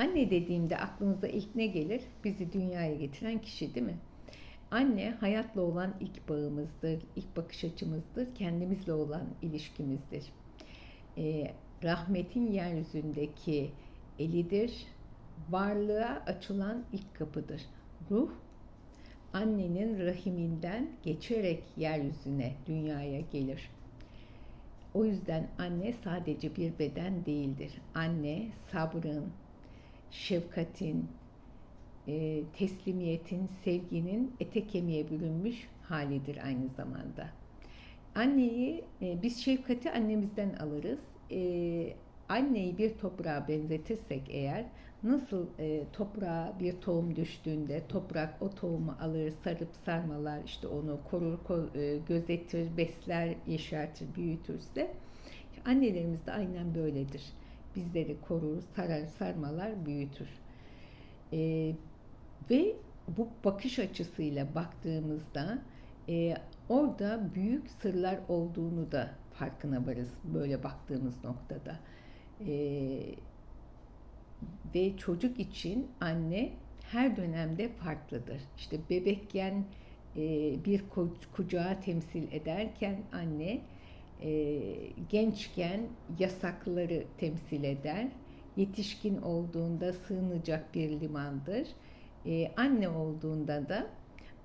Anne dediğimde aklınıza ilk ne gelir? Bizi dünyaya getiren kişi değil mi? Anne hayatla olan ilk bağımızdır, ilk bakış açımızdır, kendimizle olan ilişkimizdir. Ee, rahmetin yeryüzündeki elidir, varlığa açılan ilk kapıdır. Ruh, annenin rahiminden geçerek yeryüzüne, dünyaya gelir. O yüzden anne sadece bir beden değildir. Anne sabrın, şefkatin, e, teslimiyetin, sevginin ete kemiğe bürünmüş halidir aynı zamanda. Anneyi, e, biz şefkati annemizden alırız. E, anneyi bir toprağa benzetirsek eğer, nasıl e, toprağa bir tohum düştüğünde toprak o tohumu alır, sarıp sarmalar, işte onu korur, ko- e, gözetir, besler, yeşertir, büyütürse, annelerimiz de aynen böyledir. Bizleri korur, sarar, sarmalar, büyütür. E, ve bu bakış açısıyla baktığımızda e, orada büyük sırlar olduğunu da farkına varız böyle baktığımız noktada. E, ve çocuk için anne her dönemde farklıdır. İşte bebekken e, bir kucağı temsil ederken anne e, gençken yasakları temsil eder. Yetişkin olduğunda sığınacak bir limandır. E, anne olduğunda da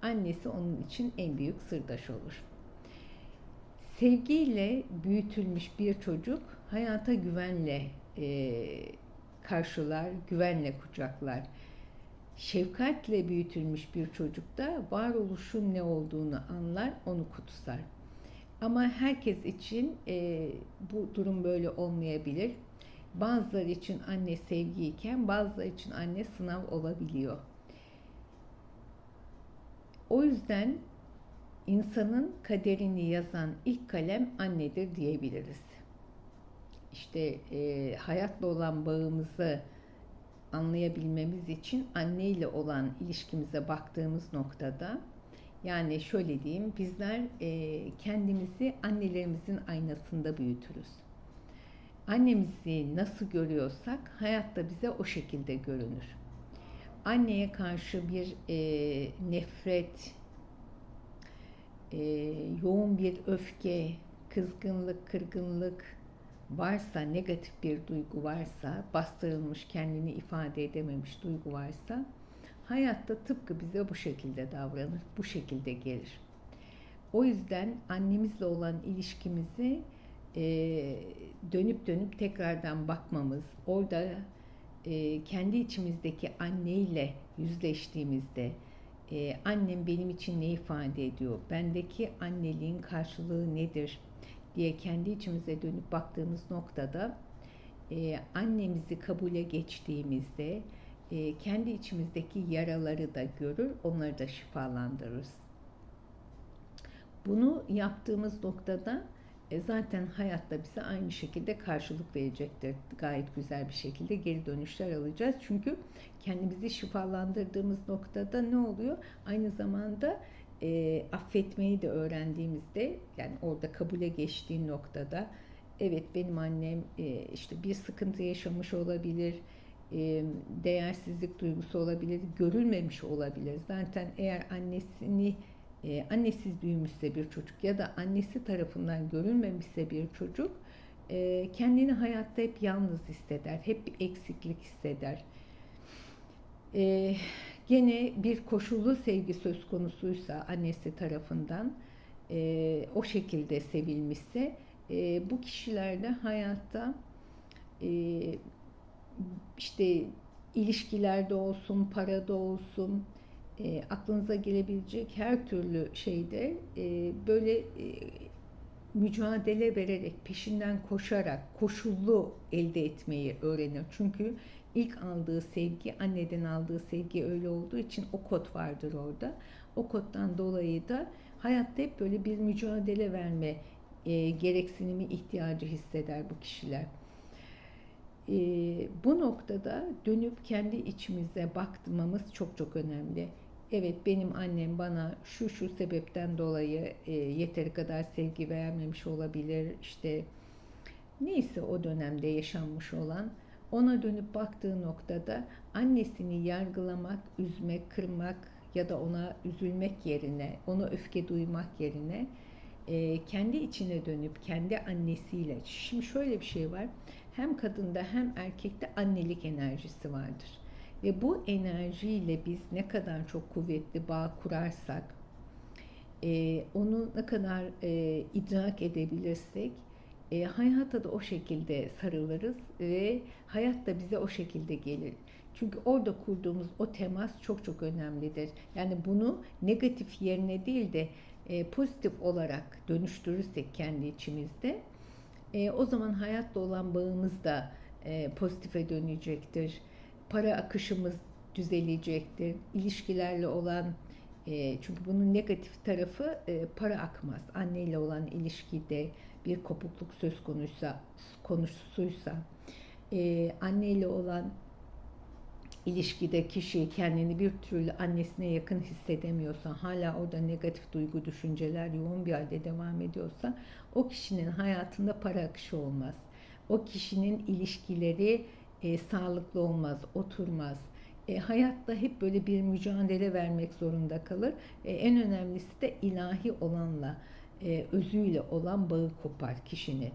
annesi onun için en büyük sırdaş olur. Sevgiyle büyütülmüş bir çocuk hayata güvenle e, karşılar, güvenle kucaklar. Şefkatle büyütülmüş bir çocuk da varoluşun ne olduğunu anlar, onu kutsar. Ama herkes için e, bu durum böyle olmayabilir. Bazıları için anne sevgiyken bazıları için anne sınav olabiliyor. O yüzden insanın kaderini yazan ilk kalem annedir diyebiliriz. İşte e, hayatla olan bağımızı anlayabilmemiz için anne ile olan ilişkimize baktığımız noktada yani şöyle diyeyim bizler e, kendimizi annelerimizin aynasında büyütürüz. Annemizi nasıl görüyorsak hayatta bize o şekilde görünür anneye karşı bir e, nefret, e, yoğun bir öfke, kızgınlık, kırgınlık varsa, negatif bir duygu varsa, bastırılmış, kendini ifade edememiş duygu varsa, hayatta tıpkı bize bu şekilde davranır, bu şekilde gelir. O yüzden annemizle olan ilişkimizi e, dönüp dönüp tekrardan bakmamız, orada e, kendi içimizdeki anneyle yüzleştiğimizde e, annem benim için ne ifade ediyor, bendeki anneliğin karşılığı nedir diye kendi içimize dönüp baktığımız noktada e, annemizi kabule geçtiğimizde e, kendi içimizdeki yaraları da görür, onları da şifalandırırız. Bunu yaptığımız noktada e zaten hayatta bize aynı şekilde karşılık verecektir. Gayet güzel bir şekilde geri dönüşler alacağız. Çünkü kendimizi şifalandırdığımız noktada ne oluyor? Aynı zamanda e, affetmeyi de öğrendiğimizde yani orada kabule geçtiğin noktada evet benim annem e, işte bir sıkıntı yaşamış olabilir, değersizlik duygusu olabilir, görülmemiş olabilir. Zaten eğer annesini annesiz büyümüşse bir çocuk ya da annesi tarafından görülmemişse bir çocuk kendini hayatta hep yalnız hisseder, hep bir eksiklik hisseder. Gene bir koşullu sevgi söz konusuysa annesi tarafından o şekilde sevilmişse bu kişilerde hayatta işte ilişkilerde olsun, parada olsun, e, aklınıza gelebilecek her türlü şeyde e, böyle e, mücadele vererek, peşinden koşarak, koşullu elde etmeyi öğrenir. Çünkü ilk aldığı sevgi, anneden aldığı sevgi öyle olduğu için o kod vardır orada. O koddan dolayı da hayatta hep böyle bir mücadele verme e, gereksinimi, ihtiyacı hisseder bu kişiler. E, bu noktada dönüp kendi içimize baktığımız çok çok önemli evet benim annem bana şu şu sebepten dolayı e, yeteri kadar sevgi vermemiş olabilir işte neyse o dönemde yaşanmış olan ona dönüp baktığı noktada annesini yargılamak, üzmek, kırmak ya da ona üzülmek yerine, ona öfke duymak yerine e, kendi içine dönüp kendi annesiyle. Şimdi şöyle bir şey var. Hem kadında hem erkekte annelik enerjisi vardır. Ve bu enerjiyle biz ne kadar çok kuvvetli bağ kurarsak, e, onu ne kadar e, idrak edebilirsek, e, hayata da o şekilde sarılırız ve hayat da bize o şekilde gelir. Çünkü orada kurduğumuz o temas çok çok önemlidir. Yani bunu negatif yerine değil de pozitif olarak dönüştürürsek kendi içimizde, e, o zaman hayatla olan bağımız da e, pozitife dönecektir. Para akışımız düzelecektir. İlişkilerle olan e, çünkü bunun negatif tarafı e, para akmaz. Anneyle olan ilişkide bir kopukluk söz konuysa, konusuysa, e, anneyle olan ilişkide kişi kendini bir türlü annesine yakın hissedemiyorsa, hala orada negatif duygu, düşünceler yoğun bir halde devam ediyorsa, o kişinin hayatında para akışı olmaz. O kişinin ilişkileri e, sağlıklı olmaz, oturmaz. E, hayatta hep böyle bir mücadele vermek zorunda kalır. E, en önemlisi de ilahi olanla, e, özüyle olan bağı kopar kişinin.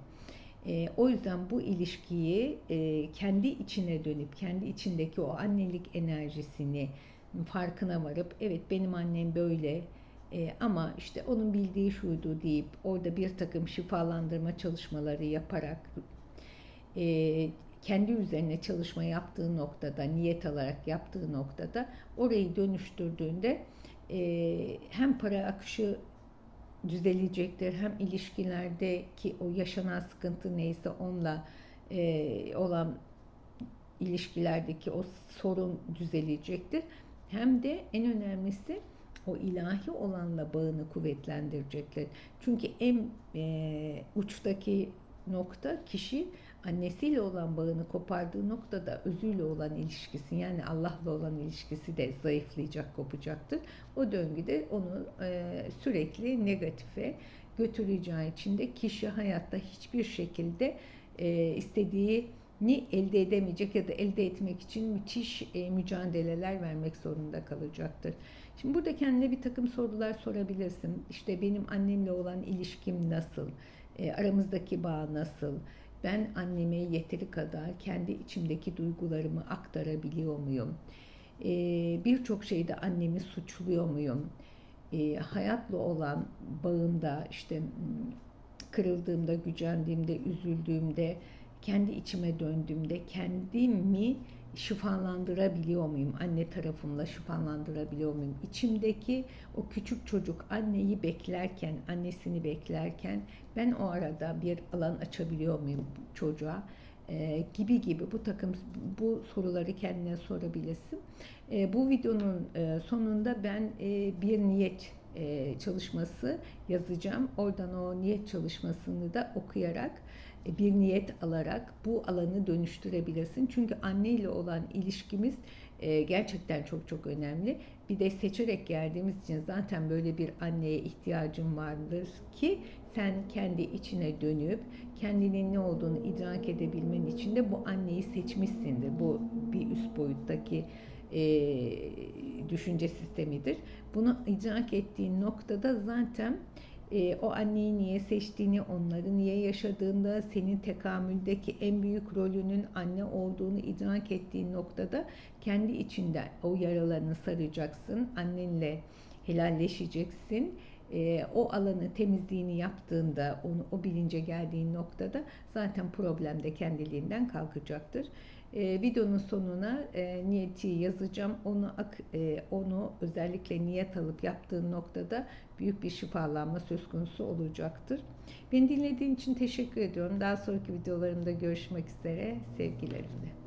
E, o yüzden bu ilişkiyi e, kendi içine dönüp, kendi içindeki o annelik enerjisini farkına varıp, evet benim annem böyle e, ama işte onun bildiği şuydu deyip orada bir takım şifalandırma çalışmaları yaparak e, kendi üzerine çalışma yaptığı noktada, niyet alarak yaptığı noktada orayı dönüştürdüğünde e, hem para akışı düzelecektir. Hem ilişkilerdeki o yaşanan sıkıntı neyse onunla e, olan ilişkilerdeki o sorun düzelecektir. Hem de en önemlisi o ilahi olanla bağını kuvvetlendirecektir. Çünkü en e, uçtaki nokta kişi annesiyle olan bağını kopardığı noktada özüyle olan ilişkisi yani Allah'la olan ilişkisi de zayıflayacak, kopacaktır. O döngüde onu e, sürekli negatife götüreceği için de kişi hayatta hiçbir şekilde e, istediğini elde edemeyecek ya da elde etmek için müthiş e, mücadeleler vermek zorunda kalacaktır. Şimdi burada kendine bir takım sorular sorabilirsin. İşte benim annemle olan ilişkim nasıl? E, aramızdaki bağ nasıl? Ben anneme yeteri kadar kendi içimdeki duygularımı aktarabiliyor muyum? E, Birçok şeyde annemi suçluyor muyum? E, hayatla olan bağımda işte kırıldığımda, gücendiğimde, üzüldüğümde, kendi içime döndüğümde kendimi şifalandırabiliyor muyum? Anne tarafımla şifalandırabiliyor muyum? İçimdeki o küçük çocuk anneyi beklerken, annesini beklerken ben o arada bir alan açabiliyor muyum çocuğa? Ee, gibi gibi bu takım bu soruları kendine sorabilirsin. Ee, bu videonun e, sonunda ben e, bir niyet e, çalışması yazacağım. Oradan o niyet çalışmasını da okuyarak e, bir niyet alarak bu alanı dönüştürebilirsin. Çünkü anne ile olan ilişkimiz e, gerçekten çok çok önemli. Bir de seçerek geldiğimiz için zaten böyle bir anneye ihtiyacım vardır ki sen kendi içine dönüp kendinin ne olduğunu idrak edebilmen için de bu anneyi seçmişsindir. Bu bir üst boyuttaki e, düşünce sistemidir. Bunu idrak ettiğin noktada zaten e, o anneyi niye seçtiğini, onları niye yaşadığında, senin tekamüldeki en büyük rolünün anne olduğunu idrak ettiğin noktada kendi içinde o yaralarını saracaksın, annenle helalleşeceksin. E, o alanı temizliğini yaptığında, onu o bilince geldiğin noktada zaten problem de kendiliğinden kalkacaktır. E, videonun sonuna e, niyeti yazacağım. Onu e, onu özellikle niyet alıp yaptığın noktada büyük bir şifalanma söz konusu olacaktır. Beni dinlediğin için teşekkür ediyorum. Daha sonraki videolarımda görüşmek üzere. Sevgilerimle.